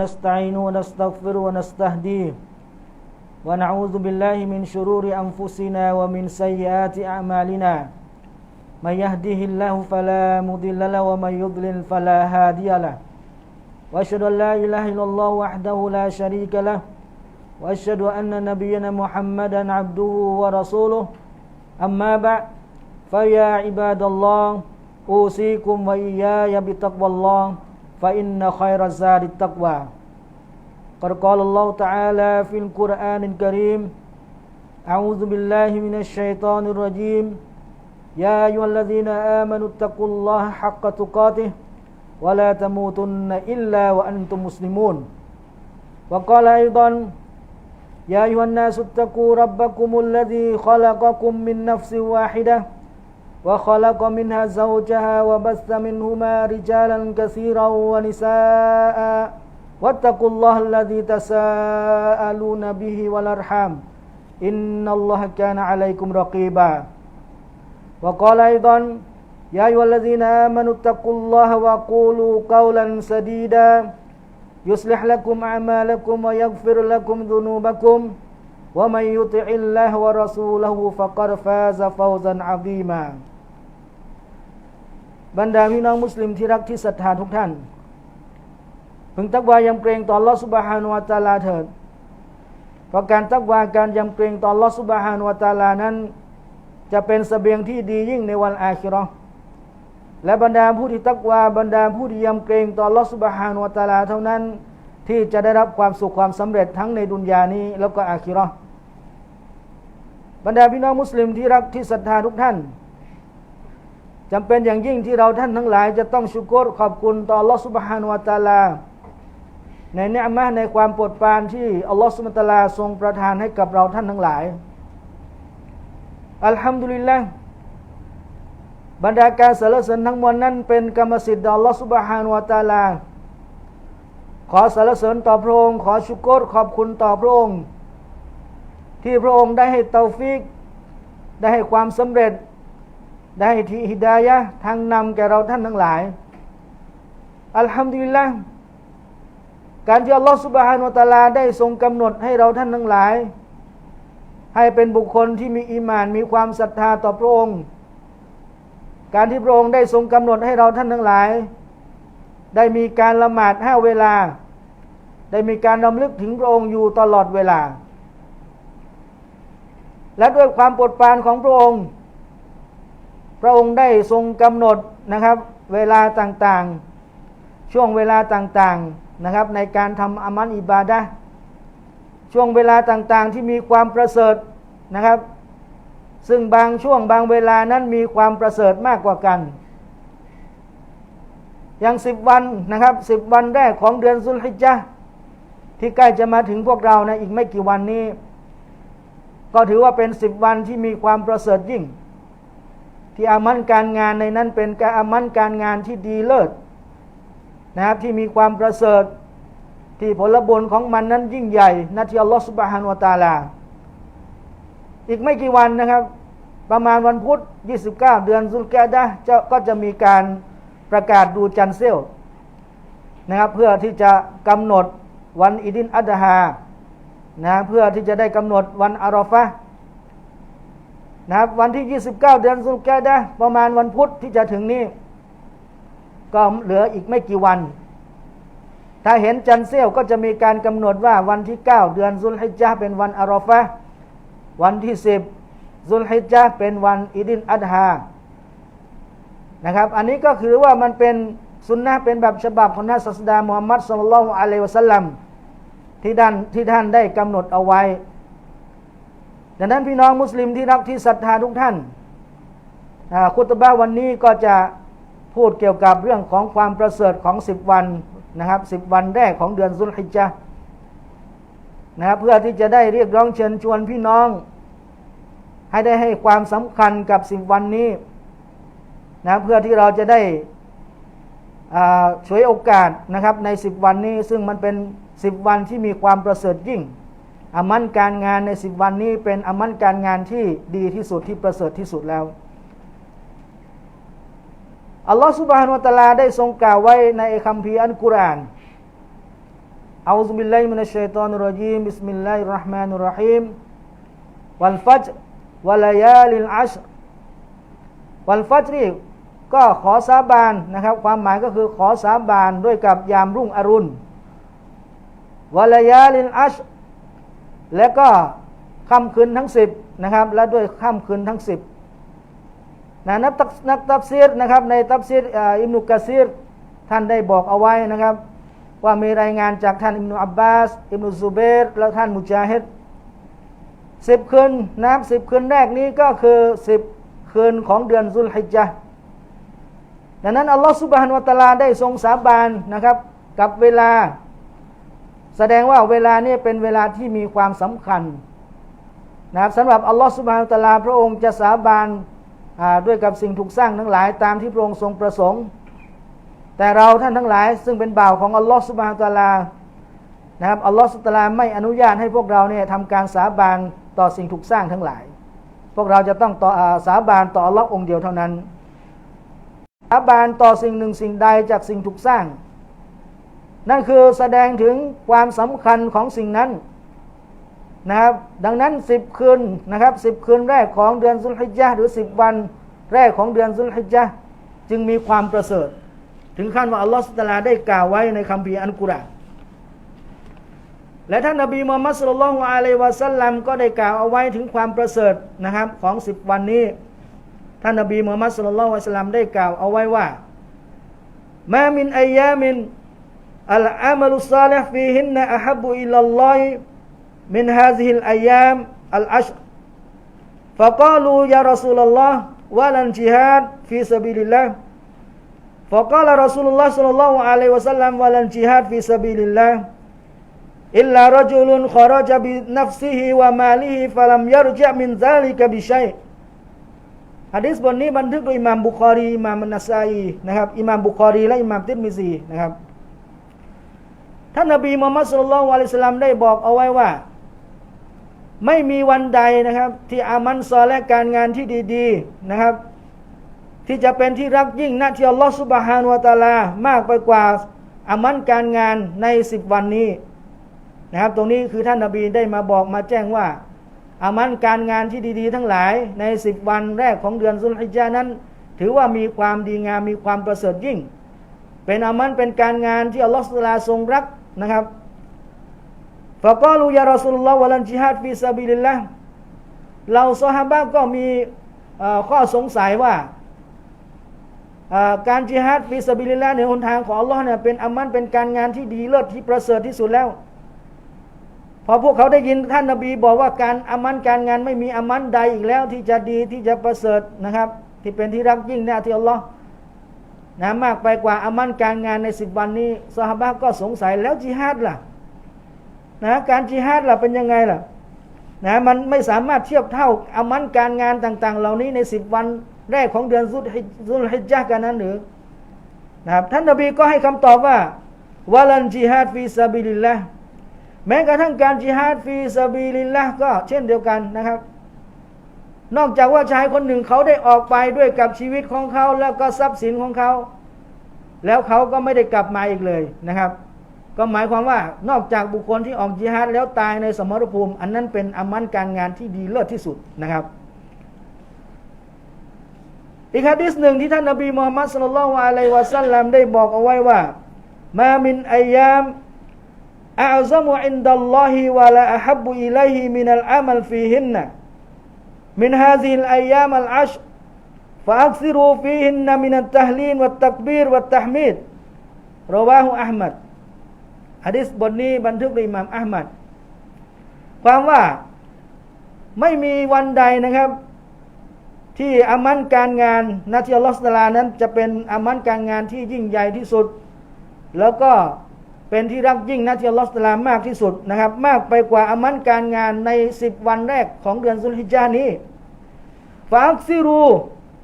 نستعين ونستغفر ونستهديه ونعوذ بالله من شرور أنفسنا ومن سيئات أعمالنا. من يهده الله فلا مضل له ومن يضلل فلا هادي له. وأشهد أن لا إله إلا الله وحده لا شريك له. وأشهد أن نبينا محمدا عبده ورسوله. أما بعد فيا عباد الله أوصيكم وإياي بتقوى الله. فإن خير الزاد التقوى. قد قال الله تعالى في القرآن الكريم أعوذ بالله من الشيطان الرجيم. يا أيها الذين آمنوا اتقوا الله حق تقاته ولا تموتن إلا وأنتم مسلمون. وقال أيضا يا أيها الناس اتقوا ربكم الذي خلقكم من نفس واحدة وخلق منها زوجها وبث منهما رجالا كثيرا ونساء. واتقوا الله الذي تساءلون به والأرحام. إن الله كان عليكم رقيبا. وقال أيضا يا أيها الذين آمنوا اتقوا الله وقولوا قولا سديدا. يصلح لكم أعمالكم ويغفر لكم ذنوبكم. ومن يطع الله ورسوله فقد فاز فوزا عظيما. บรรดาพี่น้องมุสลิมที่รักที่ศรัทธาทุกท่าน พึงตักวายำเกรงต่อลอสุบฮานุวาตาลาเถิดเพราะการตักวาการยำเกรงต่อลอสุบฮานุวาตาลานั้น จะเป็นสเสบียงที่ดียิ่งในวันอาคิรอและบรรดาผู้ที่ตักวาบรรดาผู้ที่ยำเกรงต่อลอสุบฮานุวาตาลาเท่านั้น ที่จะได้รับความสุขความสำเร็จทั้งในดุนยานี้แล้วก็อาคิรอบรรดาพี่น้องมุสลิมที่รักที่ศรัทธาทุกท่าน จำเป็นอย่างยิ่งที่เราท่านทั้งหลาย จะต้องชุกรขอบคุณต่ออัลลอฮฺสุบฮานุวาตาลา ในเนื้อมะในความโปรดปรานที่อัลลอฮฺสุบฮานุตาลาทรงประทานให้กับเราท่านทั้งหลาย อัลฮัมดุลิลละบรรดาการสรรเสริญทั้งมวลนั้นเป็นกรรมสิทธิ์อัลลอฮฺสุบฮานุวาตาลา ขอสรรเสริญต่อพระองค์ ขอชุกรขอบคุณต่อพระองค์ ที่พระองค์ได้ให้เตาฟิก ได้ให้ความสำเร็จ ได้ที่ฮิดายะทางนำแก่เราท่านทั้งหลาย อัลฮัมดุลิลละการที่อัลลอฮฺสุบฮานุตาลาได้ทรงกำหนดให้เราท่านทั้งหลาย ให้เป็นบุคคลที่มีอีมานมีความศรัทธาต่อพระองค์ การที่พระองค์ได้ทรงกำหนดให้เราท่านทั้งหลาย ได้มีการละหมาดห้าเวลา ได้มีการรำลึกถึงพระองค์อยู่ตลอดเวลา และด้วยความโปรดปรานของพระองค์ พระองค์ได้ทรงกำหนดนะครับ เวลาต่างๆ ช่วงเวลาต่างๆนะครับ ในการทำอามันอิบาดะช่วงเวลาต่างๆที่มีความประเสริฐนะครับ ซึ่งบางช่วงบางเวลานั้นมีความประเสริฐมากกว่ากันอย่างสิบวันนะครับสิบวันแรกของเดือนสุลฮิจจ์ที่ใกล้จะมาถึงพวกเรานะอีกไม่กี่วันนี้ ก็ถือว่าเป็นสิบวันที่มีความประเสริฐยิ่ง ที่อามันการงานในนั้นเป็นการอามันการงานที่ดีเลิศนะครับที่มีความประเสริฐที่ผลบุญของมันนั้นยิ่งใหญ่นัที่อัลลอฮฺสุบฮานุวตาลา อีกไม่กี่วันนะครับ ประมาณวันพุธ 29 เดือนซุลกาดะจะก็จะมีการประกาศดูจันเซลนะครับเพื่อที่จะกำหนดวันอิดินอัดฮานะเพื่อที่จะได้กำหนดวันอารอฟะ นะครับวันที่ 29 เดือนสุลกาดะประมาณวันพุธที่จะถึงนี้ ก็เหลืออีกไม่กี่วัน ถ้าเห็นจันเซลก็จะมีการกำหนดว่าวันที่ 9 เดือนสุลฮิจญะเป็นวันอารอฟะวันที่ 10สุลฮิจญะเป็นวันอิดินอัดฮานะครับ อันนี้ก็คือว่ามันเป็นสุนนะเป็นแบบฉบับของนักศาสดามุฮัมมัดสุลลัลอฮุอะลัยวะสัลลัมที่ท่านที่ท่านได้กำหนดเอาไว้ ดังนั้นพี่น้องมุสลิมที่รักที่ศรัทธาทุกท่านคุตบะวันนี้ก็จะพูดเกี่ยวกับเรื่องของความประเสริฐของสิบวันนะครับสิบวันแรกของเดือนสุลฮิจญะนะครับเพื่อที่จะได้เรียกร้องเชิญชวนพี่น้อง ให้ได้ให้ความสำคัญกับสิบวันนี้นะเพื่อที่เราจะได้ช่วยโอกาสนะครับในสิบวันนี้ซึ่งมันเป็นสิบวันที่มีความประเสริฐยิ่ง อามันการงานในสิบวันนี้เป็นอามันการงานที่ดีที่สุดที่ประเสริฐที่สุดแล้วอัลลอฮฺสุบฮานุตะลาได้ทรงกล่าวไว้ในคัมภีร์อันกุรานอัลลอุบิลลาฮิมินัชชัยตอนุรจีมบิสมิลลาฮิรราะห์มานุรราะฮีมวันฟัจวะลายาลิลอัชวันฟัจนี่ก็ขอสาบานนะครับ ความหมายก็คือขอสาบานด้วยกับยามรุ่งอรุณวะลายาลิลอัช และก็ค่ำคืนทั้งสิบนะครับ และด้วยค่ำคืนทั้งสิบนะนักตักนักตับซีรนะครับในตับซีรอ่าอิมนุกะซีรท่านได้บอกเอาไว้นะครับ ว่ามีรายงานจากท่านอิมนุอับบาสอิมนุซูเบรและท่านมุจาฮิดสิบคืนนับสิบคืนแรกนี้ก็คือสิบคืนของเดือนซุลฮิจญะห์ดังนั้นอัลลอฮฺสุบฮานวะตาลาได้ทรงสาบานนะครับ กับเวลา แสดงว่าเวลานี้เป็นเวลาที่มีความสำคัญนะครับสำหรับอัลลอฮฺสุบฮานวะตะอาลาพระองค์จะสาบานด้วยกับสิ่งถูกสร้างทั้งหลายตามที่พระองค์ทรงประสงค์ แต่เราท่านทั้งหลาย ซึ่งเป็นบ่าวของอัลลอฮฺสุบฮานวะตะอาลานะครับอัลลอฮฺสุบฮานวะตะอาลาไม่อนุญาตให้พวกเราเนี่ยทำการสาบานต่อสิ่งถูกสร้างทั้งหลาย พวกเราจะต้องต่ออาสาบานต่ออัลลอฮ์องค์เดียวเท่านั้นสาบานต่อสิ่งหนึ่งสิ่งใดจากสิ่งถูกสร้าง นั่นคือแสดงถึงความสำคัญของสิ่งนั้นนะครับดังนั้นสิบคืนนะครับสิบคืนแรกของเดือนสุลฮิจญะห์หรือสิบวันแรกของเดือนสุลฮิจญะจึงมีความประเสริฐ ถึงขั้นว่าอัลลอฮฺสุตตลาได้กล่าวไว้ในคัมภีร์อันกุรานและท่านนบีมูฮัมมัดสุลลัลลอฮุอะลัยวะสัลลัมก็ได้กล่าวเอาไว้ถึงความประเสริฐนะครับของสิบวันนี้ ท่านนบีมูฮัมมัดสุลลัลลอฮุอะลัยวะสัลลัมได้กล่าวเอาไว้ว่ามามินอายามิน อัลอามัลุศาลิฮฟีฮินนะอะฮับบุอิลลัลลอฮิมินฮาซิฮิลอายามอัลอัชร فقالوا يا رسول الله ولا الجهاد في سبيل الله فقال رسول الله صلى الله عليه وسلم ولا الجهاد في سبيل الله إلا رجل خرج بنفسه وماله فلم يرجع من ذلك بشيء ฮะดิษบทนี้บันทึกโดยอิหม่ามบุคอรีอิหม่ามมุนัสซัยนะครับอิหม่ามบุคอรีและอิหม่ามติรมิซีนะครับ ท่านนบีมุฮัมมัดสุลลัลวะลิสสลามได้บอกเอาไว้ว่า ไม่มีวันใดนะครับ ที่อามันซอและการงานที่ดีๆนะครับ ที่จะเป็นที่รักยิ่งณที่อัลลอฮฺสุบฮานุวะตาลามากไปกว่าอามันการงานในสิบวันนี้นะครับ ตรงนี้คือท่านนบีได้มาบอกมาแจ้งว่าอามันการงานที่ดี ๆ ทั้งหลายในสิบวันแรกของเดือนสุลฮิจญะห์นั้น ถือว่ามีความดีงามมีความประเสริฐยิ่ง เป็นอามันเป็นการงานที่อัลลอฮฺสุลาทรงรัก นะครับฟะกอลูยารอสุลลอฮ์วะลันจิฮัดฟิซาบิลิลละเราซอฮาบะก็มีข้อสงสัยว่าการจิฮัดฟิซาบิลิลละในหนทางของอัลลอฮ์เนี่ยเป็นอามันเป็นการงานที่ดีเลิศที่ประเสริฐที่สุดแล้ว พอพวกเขาได้ยินท่านนบีบอกว่าการอามันการงานไม่มีอามันใดอีกแล้วที่จะดีที่จะประเสริฐนะครับ ที่เป็นที่รักยิ่งแน่ที่อัลลอฮ์ นะมากไปกว่าอามันการงานในสิบวันนี้ซอฮาบะก็สงสัยแล้วจิฮัดล่ะนะการจิฮัดล่ะเป็นยังไงล่ะนะมันไม่สามารถเทียบเท่าอามันการงานต่าง ๆ เหล่านี้ในสิบวันแรกของเดือนซุลฮิซุลฮิจญะห์กันนั้นหรือนะครับท่านนบีก็ให้คำตอบว่าวะลันจิฮัดฟีซาบิลิลละแม้กระทั่งการจิฮัดฟีซาบิลิลละก็เช่นเดียวกันนะครับ นอกจากว่าชายคนหนึ่งเขาได้ออกไปด้วยกับชีวิตของเขาแล้วก็ทรัพย์สินของเขา แล้วเขาก็ไม่ได้กลับมาอีกเลยนะครับ ก็หมายความว่านอกจากบุคคลที่ออกจิฮาดแล้วตายในสมรภูมิ อันนั้นเป็นอามันการงานที่ดีเลิศที่สุดนะครับ อีกฮะดิษหนึ่งที่ท่านนบีมูฮัมมัดสุลลัลอะลัยวะสัลลัมได้บอกเอาไว้ว่ามามินอายามอาซมุอินดัลลอฮิวะลาอะฮับบุอิลัยฮิมินัลอามัลฟีฮินนะ มินฮาซิลอายามอัลอัชฟาอักซิรูฟีฮินนามินันตัฮลีนวัตตักบีรวัตตัฮมิดรอวาฮุอัลมัดฮะดิษบทนี้บันทึกโดยอิหม่ามอัลมัดความว่าไม่มีวันใดนะครับ ที่อามันการงานนาทีอัลลอฮฺสลานั้น จะเป็นอามันการงานที่ยิ่งใหญ่ที่สุด แล้วก็ เป็นที่รักยิ่งนาทีอัลลอฮฺสตลามากที่สุดนะครับ มากไปกว่าอามันการงานในสิบวันแรกของเดือนสุลฮิจานี้ฟาอักซิรู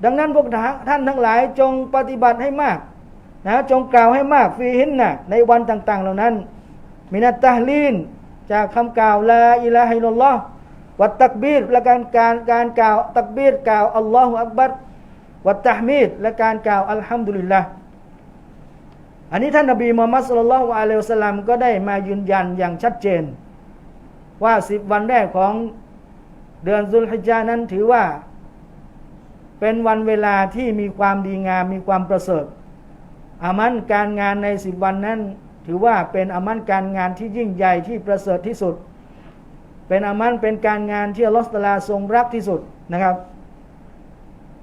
ดังนั้นพวกท่านทั้งหลายจงปฏิบัติให้มากนะจงกล่าวให้มากฟีหินนะในวันต่าง ๆ เหล่านั้น มินัตตะลีนจากคำกล่าวลาอิลาฮิลลอฮ์วัตตักบีรและการการการกล่าวตักบีรกล่าวอัลลอฮฺอักบัรวัตตะฮมีดและการกล่าวอัลฮัมดุลิลละ อันนี้ท่านนบีมูฮัมมัดสุลลัลลอฮุอะลัยฮิวสลลัมก็ได้มายืนยันอย่างชัดเจน ว่าสิบวันแรกของเดือนซุลฮิจานั้นถือว่า เป็นวันเวลาที่มีความดีงามมีความประเสริฐอามันการงานในสิบวันนั้น ถือว่าเป็นอามันการงานที่ยิ่งใหญ่ที่ประเสริฐที่สุด เป็นอามันเป็นการงานที่อัลลอฮฺตลาทรงรักที่สุดนะครับ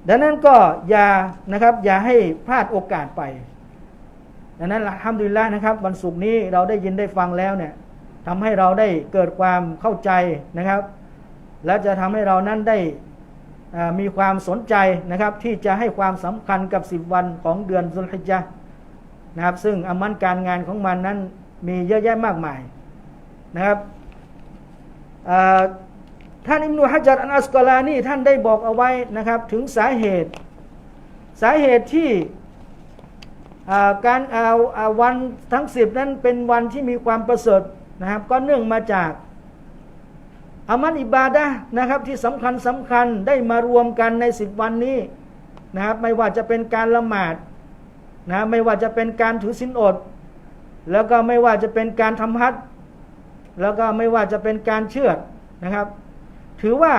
ดังนั้นก็อย่านะครับอย่าให้พลาดโอกาสไป ดังนั้นละฮัมดุลิลละนะครับวันศุกร์นี้เราได้ยินได้ฟังแล้วเนี่ยทำให้เราได้เกิดความเข้าใจนะครับ และจะทำให้เรานั้นได้มีความสนใจนะครับ ที่จะให้ความสำคัญกับสิบวันของเดือนสุลฮิจญะห์นะครับ ซึ่งอามันการงานของมันนั้นมีเยอะแยะมากมายนะครับท่านอิมนุฮะจัดอันอัสกอลานีท่านได้บอกเอาไว้นะครับ ถึงสาเหตุ สาเหตุที่ การวันทั้งสิบนั้นเป็นวันที่มีความประเสริฐนะครับ ก็เนื่องมาจากอามันอิบาดะนะครับที่สำคัญสำคัญได้มารวมกันในสิบวันนี้นะครับไม่ว่าจะเป็นการละหมาดนะไม่ว่าจะเป็นการถือศีลอด แล้วก็ไม่ว่าจะเป็นการทำฮัจญ์แล้วก็ไม่ว่าจะเป็นการเชื่อดนะครับ ถือว่า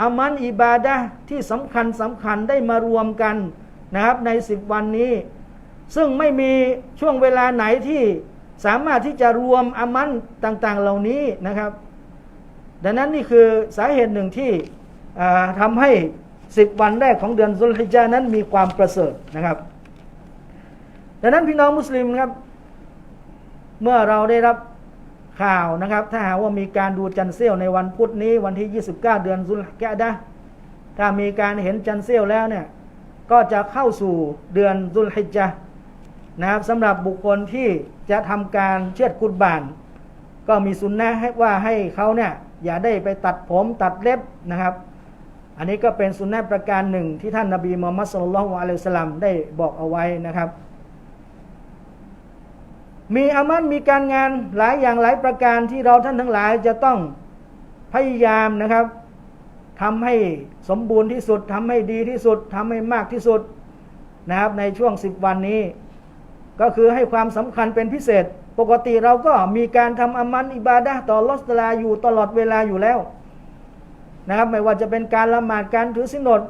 อามันอิบาดะที่สำคัญสำคัญได้มารวมกันนะครับในสิบวันนี้ ซึ่งไม่มีช่วงเวลาไหนที่สามารถที่จะรวมอามันต่าง ๆ เหล่านี้นะครับ ดังนั้นนี่คือสาเหตุหนึ่งที่ทำให้สิบวันแรกของเดือนซุลฮิจานั้นมีความประเสริฐนะครับ ดังนั้นพี่น้องมุสลิมครับ เมื่อเราได้รับข่าวนะครับ ถ้าหากว่ามีการดูจันทร์เสี้ยวในวันพุธนี้วันที่ 29 เดือนซุลกะดะถ้ามีการเห็นจันทร์เสี้ยวแล้วเนี่ยก็จะเข้าสู่เดือนซุลฮิจจ์ นะครับสำหรับบุคคลที่จะทำการเชือดกุฎบาน ก็มีสุนนะให้ว่าให้เขาเนี่ยอย่าได้ไปตัดผมตัดเล็บนะครับ อันนี้ก็เป็นสุนนะประการหนึ่งที่ท่านนาบีมุฮัมมัดสุลลัลฮุอะลัยฮิวะสัลลัมได้บอกเอาไว้นะครับ มีอามันมีการงานหลายอย่างหลายประการที่เราท่านทั้งหลายจะต้องพยายามนะครับทำให้สมบูรณ์ที่สุดทำให้ดีที่สุดทำให้มากที่สุดนะครับในช่วงสิบวันนี้ ก็คือให้ความสำคัญเป็นพิเศษ ปกติเราก็มีการทำอามันอิบาดะต่อลอสตลาอยู่ตลอดเวลาอยู่แล้วนะครับไม่ว่าจะเป็นการละหมาดการถือสินอด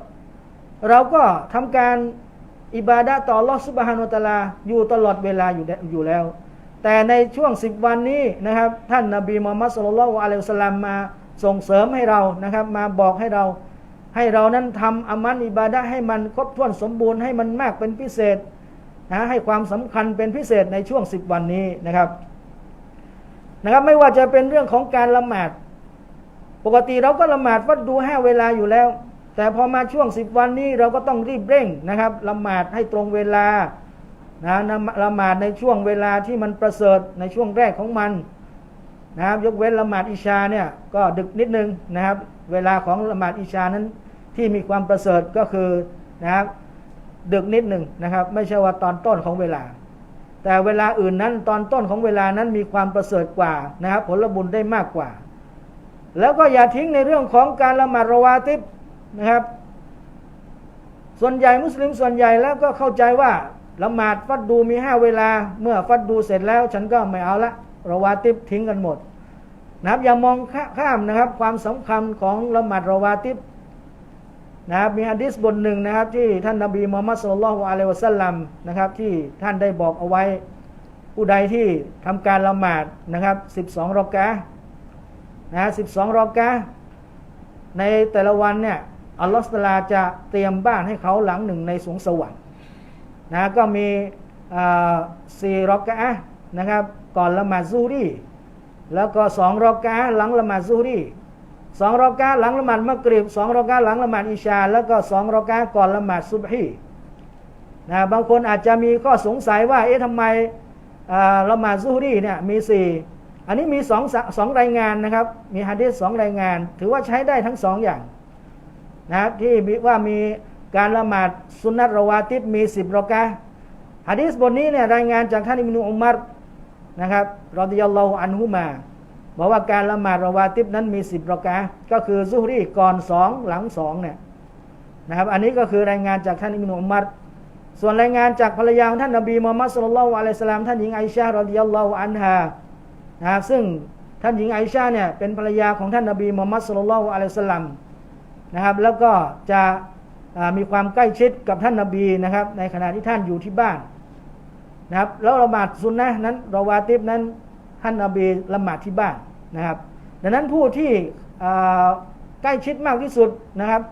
เราก็ทำการอิบาดะต่อลอสุบฮานุตลาอยู่ตลอดเวลาอยู่อยู่แล้ว แต่ในช่วงสิบวันนี้นะครับ ท่านนาบีมุฮัมมัดสุลลัลลอฮุอะลัยฮิวะสัลลัมมาส่งเสริมให้เรานะครับ มาบอกให้เราให้เรานั้นทำอามันอิบาดะให้มันครบถ้วนสมบูรณ์ให้มันมากเป็นพิเศษ นะให้ความสำคัญเป็นพิเศษในช่วงสิบวันนี้นะครับนะครับ ไม่ว่าจะเป็นเรื่องของการละหมาด ปกติเราก็ละหมาดวัดดูห้าเวลาอยู่แล้ว แต่พอมาช่วงสิบวันนี้เราก็ต้องรีบเร่งนะครับละหมาดให้ตรงเวลานะละหมาดในช่วงเวลาที่มันประเสริฐในช่วงแรกของมันนะครับยกเว้นละหมาดอิชาเนี่ยก็ดึกนิดนึงนะครับ เวลาของละหมาดอิชานั้นที่มีความประเสริฐก็คือนะครับ ดึกนิดหนึ่งนะครับ ไม่ใช่ว่าตอนต้นของเวลา แต่เวลาอื่นนั้นตอนต้นของเวลานั้นมีความประเสริฐกว่านะครับผลบุญได้มากกว่า แล้วก็อย่าทิ้งในเรื่องของการละหมาดระวาติบนะครับ ส่วนใหญ่มุสลิมส่วนใหญ่แล้วก็เข้าใจว่าละหมาดฟัดดูมีห้าเวลา เมื่อฟัดดูเสร็จแล้ว ฉันก็ไม่เอาละระวาติบทิ้งกันหมดนะครับอย่ามองข้ามนะครับ ความสำคัญของละหมาดระวาติบ นะครับมีฮะดิษบทหนึ่งนะครับ ที่ท่านนบีมุฮัมมัดสุลลัลฮุอะลัยวะสัลลัมนะครับ ที่ท่านได้บอกเอาไว้ผู้ใดที่ทำการละหมาดนะครับสิบสองรอกะนะสิบสองรอกะในแต่ละวันเนี่ยอัลลอฮฺตลาจะเตรียมบ้านให้เขาหลังหนึ่งในสวงสวรรค์นะก็มีอ่าสี่รอกะนะครับ ก่อนละหมาดซูรีแล้วก็สองรอกะห์หลังละหมาดซูรี สองรอกะห์หลังละหมาดมักริบสองรอกะห์หลังละหมาดอิชา แล้วก็สองรอกะห์ก่อนละหมาดซุบฮีนะบางคนอาจจะมีข้อสงสัยว่า เอ๊ะทำไมละหมาดซูรีเนี่ยมีสี่อันนี้มีสองสองรายงานนะครับ มีฮะดีษสองรายงาน ถือว่าใช้ได้ทั้งสองอย่างนะที่ว่ามีการละหมาดสุนนัตระวาติบมีสิบรอกะห์ฮะดีษบทนี้เนี่ยรายงานจากท่านอิมนุอุมัรนะครับรอดิยัลลอฮุอันฮุมา บอกว่าการละหมาดระวาติบนั้นมีสิบปรอกะห์ก็คือซุฮรีก่อนสองหลังสองเนี่ยนะครับ อันนี้ก็คือรายงานจากท่านอิมนุอุมัรส่วนรายงานจากภรรยาของท่านนบีมูฮัมมัดสุลลัลอะลัยสลามท่านหญิงไอชาเราดิยัลลอฮุอันฮานะครับซึ่งท่านหญิงไอชาเนี่ยเป็นภรรยาของท่านนบีมูฮัมมัดสุลลัลอะลัยสลามนะครับ แล้วก็จะมีความใกล้ชิดกับท่านนบีนะครับ ในขณะที่ท่านอยู่ที่บ้านนะครับแล้วละหมาดซุนนะนั้นรอวาติบนั้นท่านนบีละหมาดที่บ้าน นะครับ ดังนั้นผู้ที่ใกล้ชิดมากที่สุดนะครับ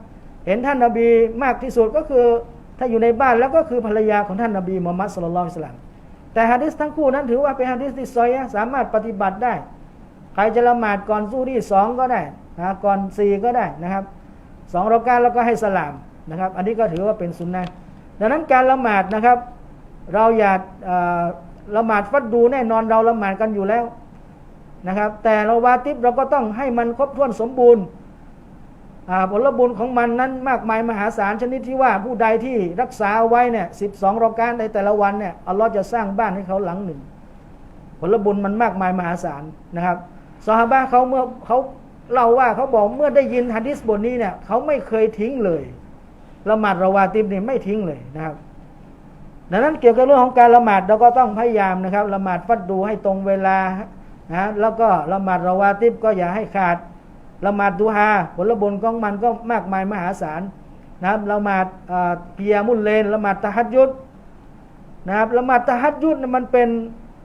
เห็นท่านนบีมากที่สุดก็คือถ้าอยู่ในบ้านแล้วก็คือภรรยาของท่านนบีมุฮัมมัดสุลลัลอิสลามแต่ฮะดิษทั้งคู่นั้นถือว่าเป็นฮะดิษที่ซอยสามารถปฏิบัติได้ ใครจะละหมาดก่อนซูรี่สองก็ได้นะก่อนสี่ก็ได้นะครับสองรอกาแล้วก็ให้สลามนะครับ อันนี้ก็ถือว่าเป็นสุนนะดังนั้นการละหมาดนะครับ เราอย่าเอ่อละหมาดฟัดดูแน่นอนเราละหมาดกันอยู่แล้ว นะครับ แต่เราวาติบเราก็ต้องให้มันครบถ้วนสมบูรณ์ผลบุญของมันนั้นมากมายมหาศาลชนิดที่ว่าผู้ใดที่รักษาเอาไว้เนี่ยสิบสองรอการในแต่ละวันเนี่ยอัลลอฮ์จะสร้างบ้านให้เขาหลังหนึ่ง ผลบุญมันมากมายมหาศาลนะครับซอฮาบะเขาเมื่อเขาเล่าว่าเขาบอกเมื่อได้ยินฮะดิษบทนี้เนี่ยเขาไม่เคยทิ้งเลยละหมาดระวาติบเนี่ยไม่ทิ้งเลยนะครับ ดังนั้นเกี่ยวกับเรื่องของการละหมาดเราก็ต้องพยายามนะครับละหมาดฟัดดูให้ตรงเวลา นะแล้วก็ละหมาดระวาติบก็อย่าให้ขาดละหมาดดูฮาผลบุญของมันก็มากมายมหาศาลนะครับละหมาดเอ่อเปียมุลเลนละหมาดตะฮัดยุดนะครับละหมาดตะฮัดยุดมันเป็น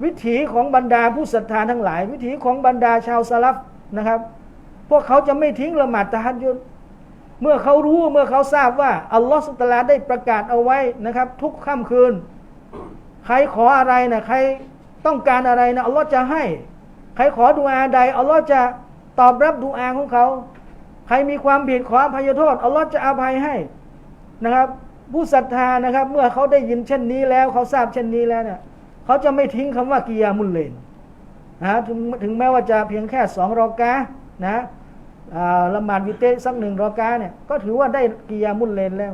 วิถีของบรรดาผู้ศรัทธาทั้งหลาย วิถีของบรรดาชาวสลับนะครับ พวกเขาจะไม่ทิ้งละหมาดตะฮัดยุดเมื่อเขารู้เมื่อเขาทราบว่าอัลลอฮฺสุตลาได้ประกาศเอาไว้นะครับ ทุกค่ำคืน ใครขออะไรนะใครต้องการอะไรนะอัลลอฮ์จะให้ ใครขอดุอาใดอัลลอฮ์จะตอบรับดุอาของเขา ใครมีความผิดขออภัยโทษอัลลอฮ์จะอภัยให้นะครับ ผู้ศรัทธานะครับ เมื่อเขาได้ยินเช่นนี้แล้ว เขาทราบเช่นนี้แล้วเนี่ยเขาจะไม่ทิ้งคำว่ากิยามุลเลนนะถึงถึงแม้ว่าจะเพียงแค่สองรอกานะละหมาดวิเตสักหนึ่งรอกาเนี่ยก็ถือว่าได้กิยามุลเลนแล้ว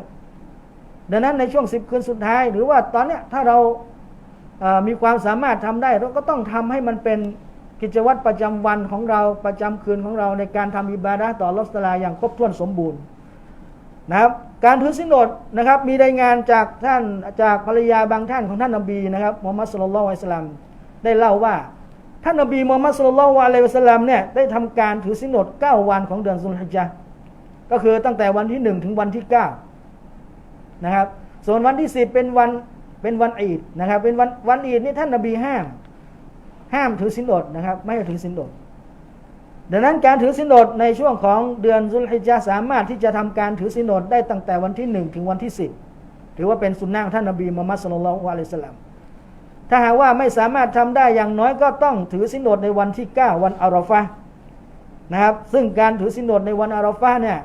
ดังนั้นในช่วงสิบคืนสุดท้าย หรือว่าตอนเนี้ยถ้าเรามีความสามารถทำได้เราก็ต้องทำให้มันเป็น กิจวัตรประจำวันของเราประจำคืนของเราในการทำอิบาดะต่ออัลอสตลาอย่างครบถ้วนสมบูรณ์นะครับการถือสินอดนะครับ มีรายงานจากท่านจากภรรยาบางท่านของท่านนบีนะครับมุฮัมมัดสุลลัลลอฮุอะลัยฮิวะสลัมได้เล่าว่าท่านนบีมุฮัมมัดสุลลัลลอฮุอะลัยฮิวะสลัมเนี่ยได้ทำการถือสินอด9วันของเดือนสุลฮิจญะห์ก็คือตั้งแต่วันที่ 1 ถึงวันที่9นะครับส่วนวันที่ 10 เป็นวันเป็นวันอีดนะครับเป็นวันวันอีดนี่ท่านนบีห้าม ห้ามถือสินอดนะครับ ไม่ให้ถือสินอดดังนั้นการถือสินอดในช่วงของเดือนสุลฮิจญะห์สามารถที่จะทำการถือสินอดได้ตั้งแต่วันที่1ถึงวันที่10ถือว่าเป็นสุนนะของท่านนบีมุฮัมมัดสุลลัลลอฮุอะลัยสลลัมถ้าหากว่าไม่สามารถทำได้อย่างน้อยก็ต้องถือสินอดในวันที่ 9 วันอาราฟะนะครับ ซึ่งการถือสินอดในวันอาราฟะเนี่ย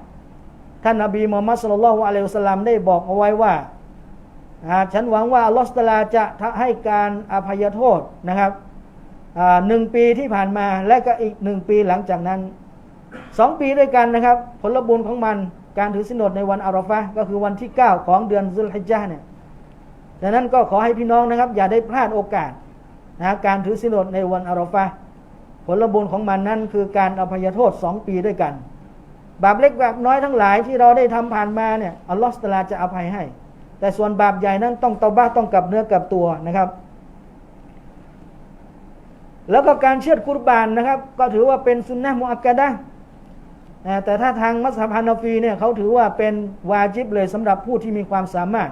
ท่านนบีมุฮัมมัดสุลลัลลอฮุอะลัยสลลัมได้บอกเอาไว้ว่าอาฉันหวังว่าอัลลอฮฺตะลาจะให้การอภัยโทษนะครับ หนึ่งปีที่ผ่านมาและก็อีกหนึ่งปีหลังจากนั้นสองปีด้วยกันนะครับ ผลบุญของมันการถือสินอดในวันอาราฟะก็คือวันที่ 9 ของเดือนซุลฮิจญะห์เนี่ยดังนั้นก็ขอให้พี่น้องนะครับ อย่าได้พลาดโอกาสนะการถือสินอดในวันอาราฟะผลบุญของมันนั้นคือการอภัยโทษสองปีด้วยกัน บาปเล็กบาปน้อยทั้งหลายที่เราได้ทำผ่านมาเนี่ยอัลลอฮฺสตาลาจะอภัยให้ แต่ส่วนบาปใหญ่นั้นต้องเตาบ้าต้องกลับเนื้อกลับตัวนะครับ แล้วก็การเชือดกุรบานนะครับ ก็ถือว่าเป็นสุนนะมุอักกะดะห์นะแต่ถ้าทางมัสฮับฮานาฟีเนี่ยเขาถือว่าเป็นวาจิบเลยสำหรับผู้ที่มีความสามารถ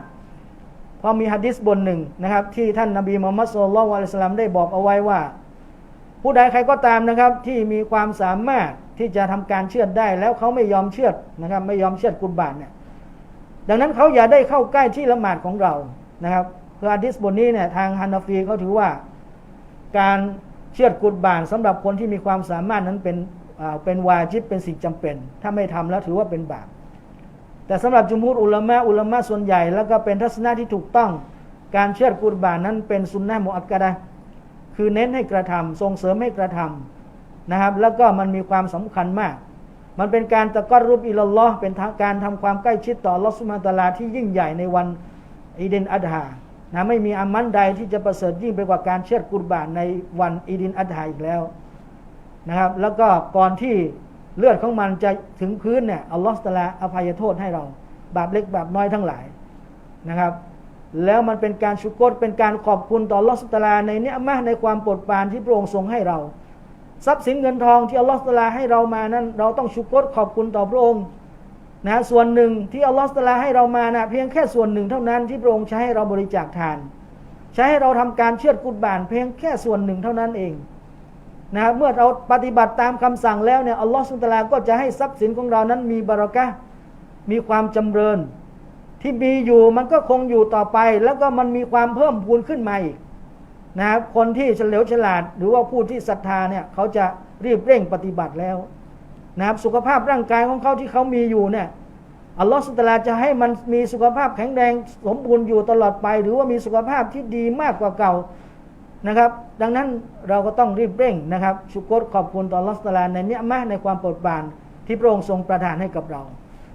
เพราะมีฮะดิษบทหนึ่งนะครับ ที่ท่านนบีมุฮัมมัดสุลลัลลอฮุอะลัยฮิวะสัลลัมได้บอกเอาไว้ว่า ผู้ใดใครก็ตามนะครับ ที่มีความสามารถที่จะทำการเชือดได้ แล้วเขาไม่ยอมเชือดนะครับ ไม่ยอมเชือดกุรบานเนี่ยดังนั้นเขาอย่าได้เข้าใกล้ที่ละหมาดของเรานะครับคือฮะดิษบทนี้เนี่ยทางฮานาฟีเขาถือว่าการ เชือดกุรบานสำหรับคนที่มีความสามารถนั้นเป็นเป็นวาจิบเป็นสิ่งจำเป็น ถ้าไม่ทำแล้วถือว่าเป็นบาป แต่สำหรับจุมพูดอุลามะอุลามะส่วนใหญ่ แล้วก็เป็นทัศนะที่ถูกต้อง การเชือดกุรบานนั้นเป็นสุนนะมุอักกะดะคือเน้นให้กระทำส่งเสริมให้กระทำนะครับ แล้วก็มันมีความสำคัญมาก มันเป็นการตะกอรุบอิลลอฮ์เป็นการทำความใกล้ชิดต่อลอสุบฮานตะอาลาที่ยิ่งใหญ่ในวันอีดินอัดฮา นะไม่มีอามันใดที่จะประเสริฐยิ่งไปกว่าการเชือดกุรบานในวันอีดินอัดฮาอีกแล้วนะครับ แล้วก็ก่อนที่เลือดของมันจะถึงพื้นเนี่ยอัลลอฮ์ตะลาอภัยโทษให้เรา บาปเล็กบาปน้อยทั้งหลายนะครับ แล้วมันเป็นการชุกรเป็นการขอบคุณต่ออัลลอฮฺสุตลาในเนี้ยมะในความโปรดปรานที่พระองค์ทรงให้เรา ทรัพย์สินเงินทองที่อัลลอฮฺสุตลาให้เรามานั้น เราต้องชุกรขอบคุณต่อพระองค์ นะส่วนหนึ่งที่อัลลอฮฺสุตาลาให้เรามานะเพียงแค่ส่วนหนึ่งเท่านั้นที่พระองค์ใช้ให้เราบริจาคทาน ใช้ให้เราทำการเชือดกุฎบาน เพียงแค่ส่วนหนึ่งเท่านั้นเองนะเมื่อเราปฏิบัติตามคำสั่งแล้วเนี่ยอัลลอฮฺสุตาลาก็จะให้ทรัพย์สินของเรานั้นมีบารักะมีความจำเริญ ที่มีอยู่มันก็คงอยู่ต่อไป แล้วก็มันมีความเพิ่มพูนขึ้นมาอีกนะครับคนที่เฉลียวฉลาด หรือว่าผู้ที่ศรัทธาเนี่ยเขาจะรีบเร่งปฏิบัติแล้ว นะครับสุขภาพร่างกายของเขาที่เขามีอยู่เนี่ยอัลลอฮฺสุตาลาจะให้มันมีสุขภาพแข็งแรงสมบูรณ์อยู่ตลอดไป หรือว่ามีสุขภาพที่ดีมากกว่าเก่านะครับ ดังนั้นเราก็ต้องรีบเร่งนะครับ ชุกรขอบคุณต่ออัลลอฮฺสุตาลาในเนี้ยมะในความโปรดปรานที่พระองค์ทรงประทานให้กับเรา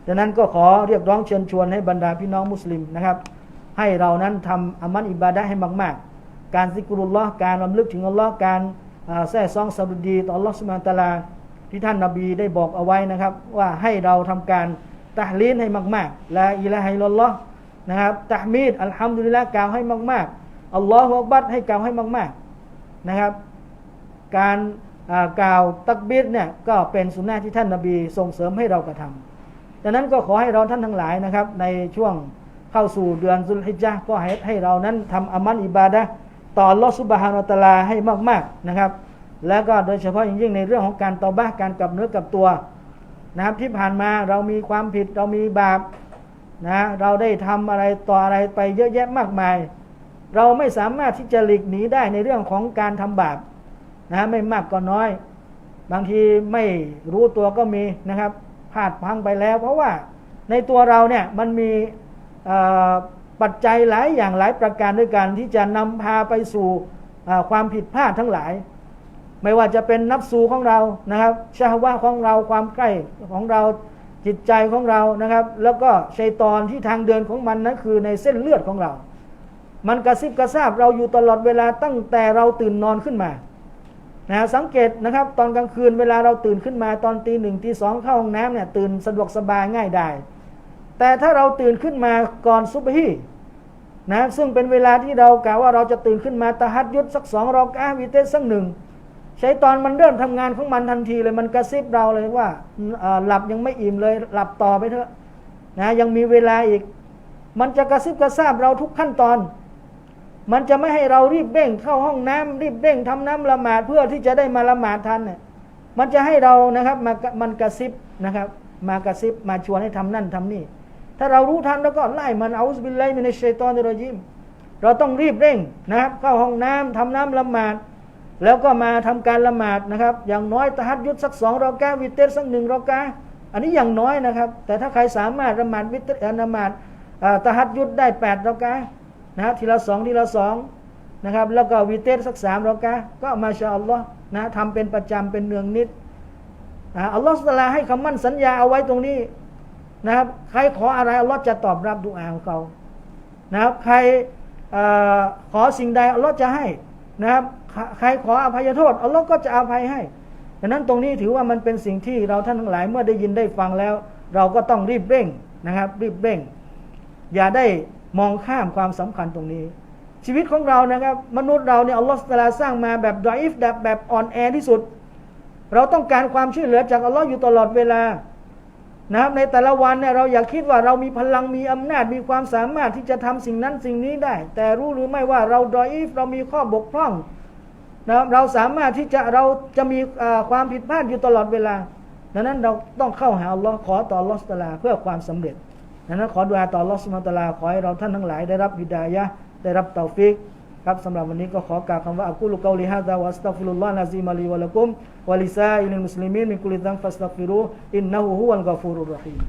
ดังนั้นก็ขอเรียกร้องเชิญชวนให้บรรดาพี่น้องมุสลิมนะครับ ให้เรานั้นทำอามันอิบาดะให้มาก ๆ การซิกรุลลอฮ์การรำลึกถึงอัลลอฮ์การแท้ซองสดุดีต่ออัลลอฮ์สุบานตะอาลา ที่ท่านนาบีได้บอกเอาไว้นะครับ ว่าให้เราทำการตะลีนให้มากๆละอิละฮิลลอฮ์นะครับตะมีดอัลฮัมดุลิลละกล่าวให้มากๆอัลลอฮฺอักบัดให้กล่าวให้มากๆนะครับ การกล่าวตักบีรเนี่ยก็เป็นสุนนะที่ท่านนาบีส่งเสริมให้เรากระทำดังนั้นก็ขอให้เราท่านทั้งหลายนะครับ ในช่วงเข้าสู่เดือนซุลฮิจญะก็ให้ให้เรานั้นทำอามันอิบาดะต่อลอฮฺซุบฮานอัตลาให้มาก ๆนะครับ แล้วก็โดยเฉพาะอย่างยิ่งในเรื่องของการตอบ้าการกลับเนื้อกลับตัวนะครับที่ผ่านมาเรามีความผิดเรามีบาปนะเราได้ทำอะไรต่ออะไรไปเยอะแยะมากมาย เราไม่สามารถที่จะหลีกหนีได้ในเรื่องของการทำบาปนะไม่มากก็น้อย บางทีไม่รู้ตัวก็มีนะครับพลาดพังไปแล้ว เพราะว่าในตัวเราเนี่ยมันมีปัจจัยหลายอย่างหลายประการด้วยกันที่จะนำพาไปสู่ความผิดพลาดทั้งหลาย ไม่ว่าจะเป็นนับสูของเรานะครับชาวะของเราความใกล้ของเราจิตใจของเรานะครับ แล้วก็ชัยตอนที่ทางเดินของมันนั้นคือในเส้นเลือดของเรา มันกระซิบกระซาบเราอยู่ตลอดเวลาตั้งแต่เราตื่นนอนขึ้นมานะสังเกตนะครับ ตอนกลางคืนเวลาเราตื่นขึ้นมาตอนตีหนึ่งตีสองเข้าห้องน้ำเนี่ยตื่นสะดวกสบายง่ายได้แต่ถ้าเราตื่นขึ้นมาก่อนซุบฮีนะซึ่งเป็นเวลาที่เรากล่าวว่าเราจะตื่นขึ้นมาตะฮัดยุดสักสองรอกาวิเตสสักหนึ่ง ใช้ตอนมันเริ่มทำงานของมันทันทีเลยมันกระซิบเราเลยว่าหลับยังไม่อิ่มเลยหลับต่อไปเถอะนะยังมีเวลาอีก มันจะกระซิบกระซาบเราทุกขั้นตอน มันจะไม่ให้เรารีบเร่งเข้าห้องน้ำรีบเร่งทำน้ำละหมาดเพื่อที่จะได้มาละหมาดทันเนี่ยมันจะให้เรานะครับมามันกระซิบนะครับ มากระซิบมาชวนให้ทำนั่นทำนี่ ถ้าเรารู้ทันแล้วก็ไล่มันเอาสบิลไลมินชัยตอนรยิมเราต้องรีบเร่งนะครับ เข้าห้องน้ำทำน้ำละหมาด แล้วก็มาทำการละหมาดนะครับ อย่างน้อยตะฮัดยุดสักสองรอกาวิเตสสักหนึ่งรอกาอันนี้อย่างน้อยนะครับ แต่ถ้าใครสามารถละหมาดวิเตละหมาดตะฮัดยุดได้แปดรอกานะครับทีละสองทีละสองนะครับแล้วก็วิเตสสักสามรอกาก็มาชาอัลลอฮ์นะทำเป็นประจำเป็นเนืองนิดอัลลอฮ์สุลาให้คำมั่นสัญญาเอาไว้ตรงนี้นะครับใครขออะไรอัลลอฮ์จะตอบรับดุอาของเขานะครับใครอขอสิ่งใดอัลลอฮ์จะให้นะครับ ใครขออภัยโทษอัลลอฮ์ก็จะอภัยให้ดังนั้นตรงนี้ถือว่ามันเป็นสิ่งที่เราท่านทั้งหลายเมื่อได้ยินได้ฟังแล้ว เราก็ต้องรีบเร่งนะครับ รีบเร่ง อย่าได้มองข้ามความสำคัญตรงนี้ ชีวิตของเรานะครับ มนุษย์เราเนี่ยอัลลอฮ์ตาลาสร้างมาแบบดอยฟแบบแบบอ่อนแอที่สุด เราต้องการความช่วยเหลือจากอัลลอฮ์อยู่ตลอดเวลานะครับในแต่ละวันเนี่ยเราอย่าคิดว่าเรามีพลังมีอำนาจมีความสามารถที่จะทำสิ่งนั้นสิ่งนี้ได้ แต่รู้หรือไม่ว่าเราดอยฟเรามีข้อบกพร่อง นะครับเราสามารถที่จะเราจะมีอ่าความผิดพลาดอยู่ตลอดเวลาดังนั้นเราต้องเข้าหาอัลลอฮ์ขอต่ออัลลอฮ์สุบฮานะฮูวะตะอาลาเพื่อความสำเร็จดังนั้นขอดุอาต่ออัลลอฮ์สุบฮานะฮูวะตะอาลาขอให้เราท่านทั้งหลายได้รับฮิดายะห์ได้รับเตาฟิกครับสำหรับวันนี้ก็ขอกล่าวคำว่าอักุลุกอลิฮะดะวะอัสตัฆฟิรุลลอฮ์นะซีมาลีวะละกุมวะลิซาอิลิลมุสลิมีนมินกุลิซัมฟัสตัฆฟิรูอินนะฮูฮุวัลกอฟูรุรเราะฮีม